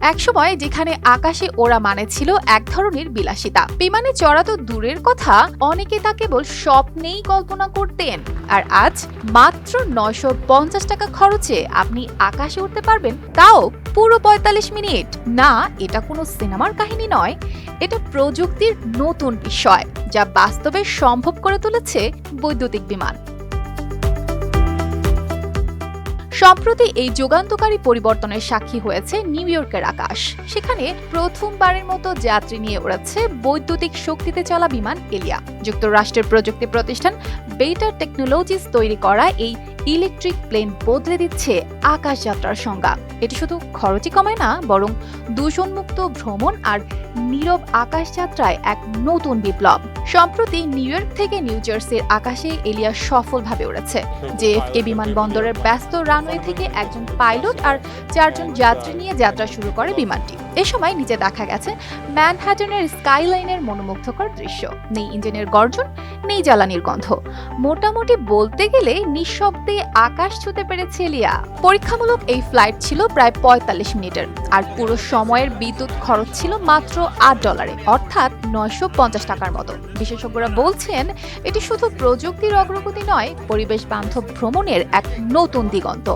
একসময় যেখানে আকাশে ওরা মানে ছিল এক ধরনের বিলাসিতা। বিমানে চড়া তো দূরের কথা, অনেকে তা কেবল স্বপ্নেই কল্পনা করতেন। আর আজ মাত্র নয়শো পঞ্চাশ টাকা খরচে আপনি আকাশে উঠতে পারবেন। তাও পুরো পঁয়তাল্লিশ মিনিট। না, এটা কোনো সিনেমার কাহিনী নয়। এটা প্রযুক্তির নতুন বিষয়, যা বাস্তবে সম্ভব করে তুলেছে বৈদ্যুতিক বিমান। সম্প্রতি এই যুগান্তকারী পরিবর্তনের সাক্ষী হয়েছে নিউ ইয়র্কের আকাশ। সেখানে প্রথমবারের মতো যাত্রী নিয়ে উড়াচ্ছে বৈদ্যুতিক শক্তিতে চলা বিমান এলিয়া। যুক্তরাষ্ট্রের প্রযুক্তি প্রতিষ্ঠান বেটার টেকনোলজিস তৈরি করা এই ইলেকট্রিক প্লেন বদলে দিচ্ছে আকাশ যাত্রার সংজ্ঞা। এটি শুধু খরচই কমায় না, বরং দূষণমুক্ত ভ্রমণ আর নীরব আকাশ যাত্রায় এক নতুন বিপ্লব। সম্প্রতি নিউ ইয়র্ক থেকে নিউ জার্সির আকাশে এলিয়া সফলভাবে উড়েছে জেএফকে বিমানবন্দরের ব্যস্ত রানওয়ে থেকে একজন পাইলট আর চারজন যাত্রী নিয়ে যাত্রা শুরু করে বিমানটি। এ সময় নিচে দেখা গেছে ম্যানহাটনের স্কাইলাইনের মনোমুগ্ধকর দৃশ্য। নেই ইঞ্জিনের গর্জন, নেই জ্বালানির গন্ধ। মোটামুটি বলতে গেলে নিঃশব্দে আকাশ ছুঁতে পেরেছে লিয়া পরীক্ষামূলক এই ফ্লাইট ছিল প্রায় পঁয়তাল্লিশ মিনিটের। আর পুরো সময়ের বিদ্যুৎ খরচ ছিল মাত্র আট ডলারে অর্থাৎ নয়শো পঞ্চাশ টাকার মতো। বিশেষজ্ঞরা বলছেন, এটি শুধু প্রযুক্তির অগ্রগতি নয় পরিবেশ বান্ধব ভ্রমণের এক নতুন দিগন্ত।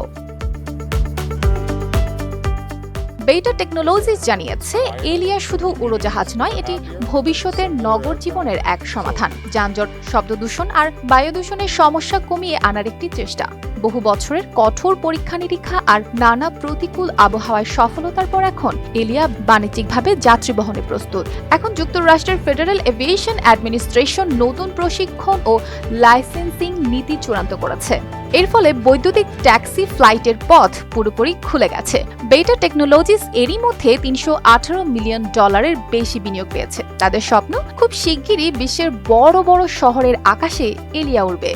বেটা টেকনোলজিস জানিয়েছে, এলিয়া শুধু উড়োজাহাজ নয়, এটি ভবিষ্যতের নগর জীবনের এক সমাধান। যানজট শব্দ দূষণ আর বায়ু দূষণের সমস্যা কমিয়ে আনার একটি চেষ্টা। বহু বছরের কঠোর পরীক্ষা নিরীক্ষা আর নানা প্রতিকূল আবহাওয়ায় সফলতার পর এখন এলিয়া বাণিজ্যিকভাবে যাত্রী বহনে প্রস্তুত। এখন যুক্তরাষ্ট্রের ফেডারেল এভিয়েশন অ্যাডমিনিস্ট্রেশন নতুন প্রশিক্ষণ ও লাইসেন্সিং নীতি চূড়ান্ত করেছে। এর ফলে বৈদ্যুতিক ট্যাক্সি ফ্লাইটের পথ পুরোপুরি খুলে গেছে। বেটা টেকনোলজিস এরই মধ্যে তিনশো আঠারো মিলিয়ন ডলারের বেশি বিনিয়োগ পেয়েছে। তাদের স্বপ্ন, খুব শিগগিরই বিশ্বের বড় বড় শহরের আকাশে এলিয়া উড়বে।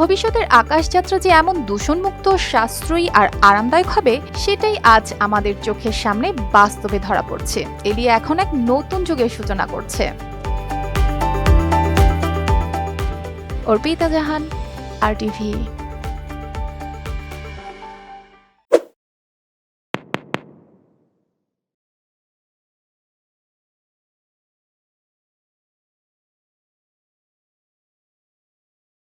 ভবিষ্যতের আকাশযাত্রা যে এমন দূষণমুক্ত, সাশ্রয়ী আর আরামদায়ক হবে, সেটাই আজ আমাদের চোখের সামনে বাস্তবে ধরা পড়ছে। এলিয়া এখন এক নতুন যুগের সূচনা করছে। Arpita Jahan, R TV.